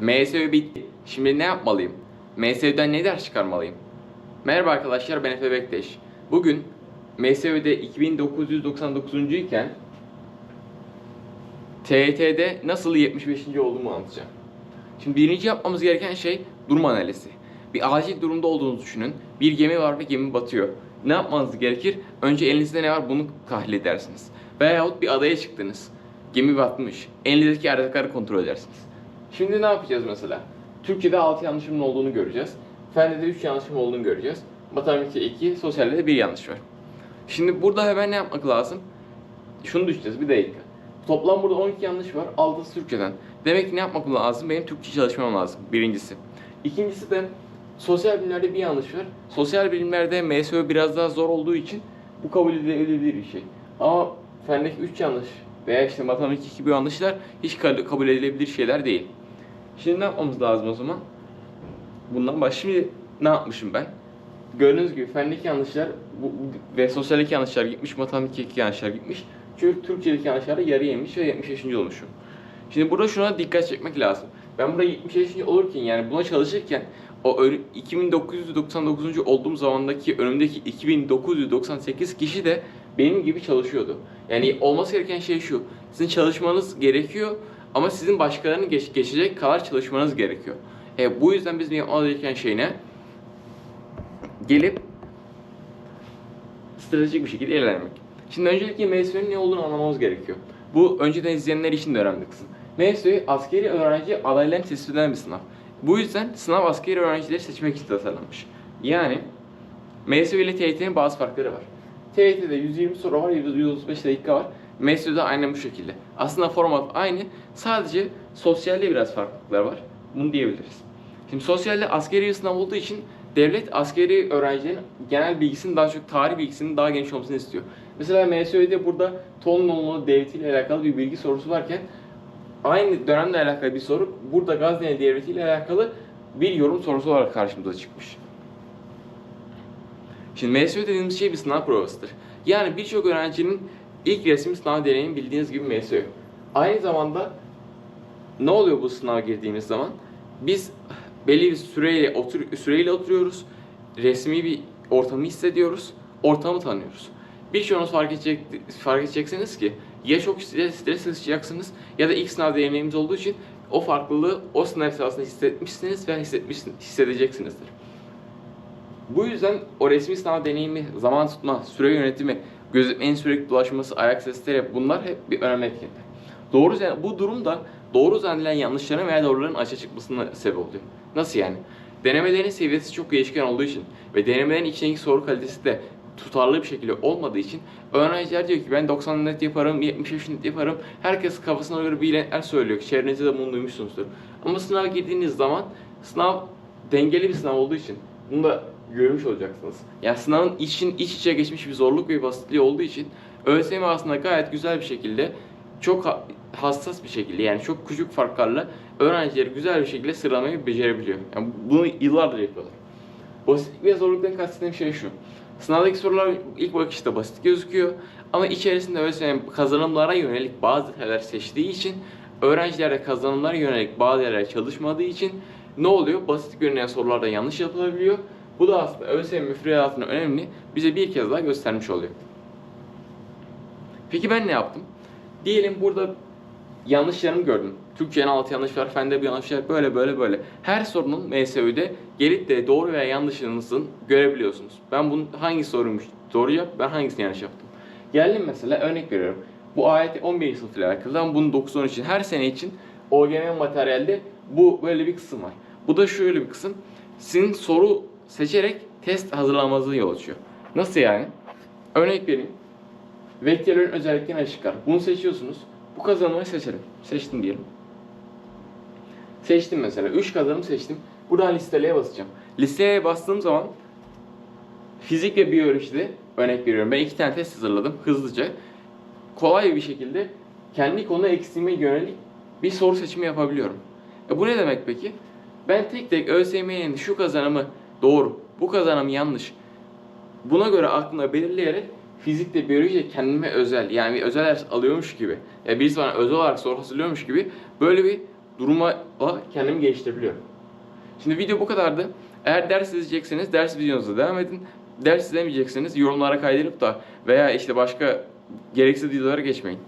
MSV bitti. Şimdi ne yapmalıyım? MSV'den ne ders çıkarmalıyım? Merhaba arkadaşlar ben Efe Bektaş. Bugün MSV'de 2999. iken TYT'de nasıl 75. olduğumu anlatacağım. Şimdi birinci yapmamız gereken şey durum analizi. Bir acil durumda olduğunuzu düşünün. Bir gemi var ve gemi batıyor. Ne yapmanız gerekir? Önce elinizde ne var bunu tahlil edersiniz. Veyahut bir adaya çıktınız. Gemi batmış. Elinizdeki erzakları kontrol edersiniz. Şimdi ne yapacağız mesela? Türkçe'de 6 yanlışımın olduğunu göreceğiz. Fende de 3 yanlışım olduğunu göreceğiz. Matematikte 2, sosyalde de 1 yanlış var. Şimdi burada hemen ne yapmak lazım? Şunu düşüneceğiz bir dakika. Toplam burada 12 yanlış var. 6'sı Türkçeden. Demek ki ne yapmam lazım? Benim Türkçe çalışmam lazım. Birincisi. İkincisi de sosyal bilimlerde bir yanlış var. Sosyal bilimlerde MSÖ biraz daha zor olduğu için bu kabul edilebilir bir şey. Ama fendeki 3 yanlış veya işte matematik 2 bir yanlışlar hiç ka- kabul edilebilir şeyler değil. Şimdi ne yapmamız lazım o zaman? Bundan baş şimdi ne yapmışım ben? Gördüğünüz gibi fendeki yanlışlar bu, ve sosyaldeki yanlışlar gitmiş, matematikteki yanlışlar gitmiş. Çünkü Türkçedeki yanlışlar da yarı yemiş ve 75. olmuşum. Şimdi burada şuna dikkat çekmek lazım. Ben burada 75. olurken yani buna çalışırken o ö- 2999. olduğum zamandaki önümdeki 2998 kişi de benim gibi çalışıyordu. Yani olması gereken şey şu. Sizin çalışmanız gerekiyor ama sizin başkalarını geç, geçecek kadar çalışmanız gerekiyor. E, bu yüzden bizim yapmamız gereken şey ne? Gelip stratejik bir şekilde ilerlemek. Şimdi öncelikle MSÜ'nün ne olduğunu anlamamız gerekiyor. Bu önceden izleyenler için de önemli kısım. MSÜ askeri öğrenci adaylarını tespit eden bir sınav. Bu yüzden sınav askeri öğrencileri seçmek için tasarlanmış. Yani MSÜ ile TYT'nin bazı farkları var. TYT'de 120 soru var, 135 dakika var. MSÜ'de aynen bu şekilde. Aslında format aynı. Sadece sosyalde biraz farklılıklar var. Bunu diyebiliriz. Şimdi sosyalde askeri sınav olduğu için devlet askeri öğrencilerin genel bilgisinin daha çok tarih bilgisinin daha geniş olmasını istiyor. Mesela MSÜ'de burada Tolunolu Devleti ile alakalı bir bilgi sorusu varken aynı dönemle alakalı bir soru burada Gazneli Devleti ile alakalı bir yorum sorusu olarak karşımıza çıkmış. Şimdi MSÜ dediğimiz şey bir sınav provasıdır. Yani birçok öğrencinin ilk resim sınav deneyimi bildiğiniz gibi MSÜ. Aynı zamanda ne oluyor bu sınava girdiğimiz zaman? Biz belli bir süreyle otur süreyle oturuyoruz. Resmi bir ortamı hissediyoruz. Ortamı tanıyoruz. Birçoğunuz fark edecek fark edeceksiniz ki ya çok stres, stres yaşayacaksınız ya da ilk sınav deneyimlerimiz olduğu için o farklılığı o sınav esnasında hissetmişsiniz ve hissetmişsiniz, hissedeceksinizdir. Bu yüzden o resmi sınav deneyimi, zaman tutma, süre yönetimi, gözetmenin sürekli dolaşması, ayak sesleri bunlar hep bir önemli etkenler. Doğru bu durumda doğru zannedilen yanlışların veya doğruların açığa çıkmasına sebep oluyor. Nasıl yani? Denemelerin seviyesi çok değişken olduğu için ve denemelerin içindeki soru kalitesi de tutarlı bir şekilde olmadığı için öğrenciler diyor ki ben 90 net yaparım, 75 net yaparım. Herkes kafasına göre bir netler söylüyor. Çevrenizde de bunu duymuşsunuzdur. Ama sınava girdiğiniz zaman sınav dengeli bir sınav olduğu için bunu da görmüş olacaksınız. Yani sınavın için iç içe geçmiş bir zorluk ve basitliği olduğu için ÖSYM aslında gayet güzel bir şekilde çok ha- hassas bir şekilde yani çok küçük farklarla öğrencileri güzel bir şekilde sıralamayı becerebiliyor. Yani bunu yıllardır yapıyorlar. Basitlik ve zorluktan kastettiğim şey şu. Sınavdaki sorular ilk bakışta basit gözüküyor ama içerisinde ÖSYM kazanımlara yönelik bazı detaylar seçtiği için öğrenciler de kazanımlara yönelik bazı yerler çalışmadığı için ne oluyor? Basit görünen sorularda yanlış yapılabiliyor. Bu da aslında ÖSYM müfredatının önemli bize bir kez daha göstermiş oluyor. Peki ben ne yaptım? Diyelim burada yanlışlarımı gördüm. Türkçe'nin altı yanlış var, fende bir yanlış var, böyle böyle böyle. Her sorunun MSÜ'de gelip de doğru veya yanlışınızı görebiliyorsunuz. Ben bunun hangi soruymuş doğru yap, ben hangisini yanlış yaptım. Geldim mesela örnek veriyorum. Bu ayet 11. sınıf ile alakalı ama bunun 9-10 için her sene için OGM materyalde bu böyle bir kısım var. Bu da şöyle bir kısım. Sizin soru seçerek test hazırlamanızı yol açıyor. Nasıl yani? Örnek vereyim. Vektörlerin özelliklerini açıklar. Bunu seçiyorsunuz. Bu kazanımı seçelim. Seçtim diyelim. Seçtim mesela. 3 kazanım seçtim. Buradan listeleye basacağım. Listeye bastığım zaman fizik ve biyolojide örnek veriyorum. Ben iki tane test hazırladım hızlıca. Kolay bir şekilde kendi konu eksiğime yönelik bir soru seçimi yapabiliyorum. E bu ne demek peki? Ben tek tek ÖSYM'nin şu kazanımı doğru, bu kazanım yanlış. Buna göre aklına belirleyerek fizikle biyolojiyle kendime özel yani özel ders alıyormuş gibi ya birisi bana özel olarak soru hazırlıyormuş gibi böyle bir duruma kendimi geliştirebiliyorum. Şimdi video bu kadardı. Eğer ders izleyecekseniz ders videonuza devam edin. Ders izlemeyecekseniz yorumlara kaydırıp da veya işte başka gereksiz videolara geçmeyin.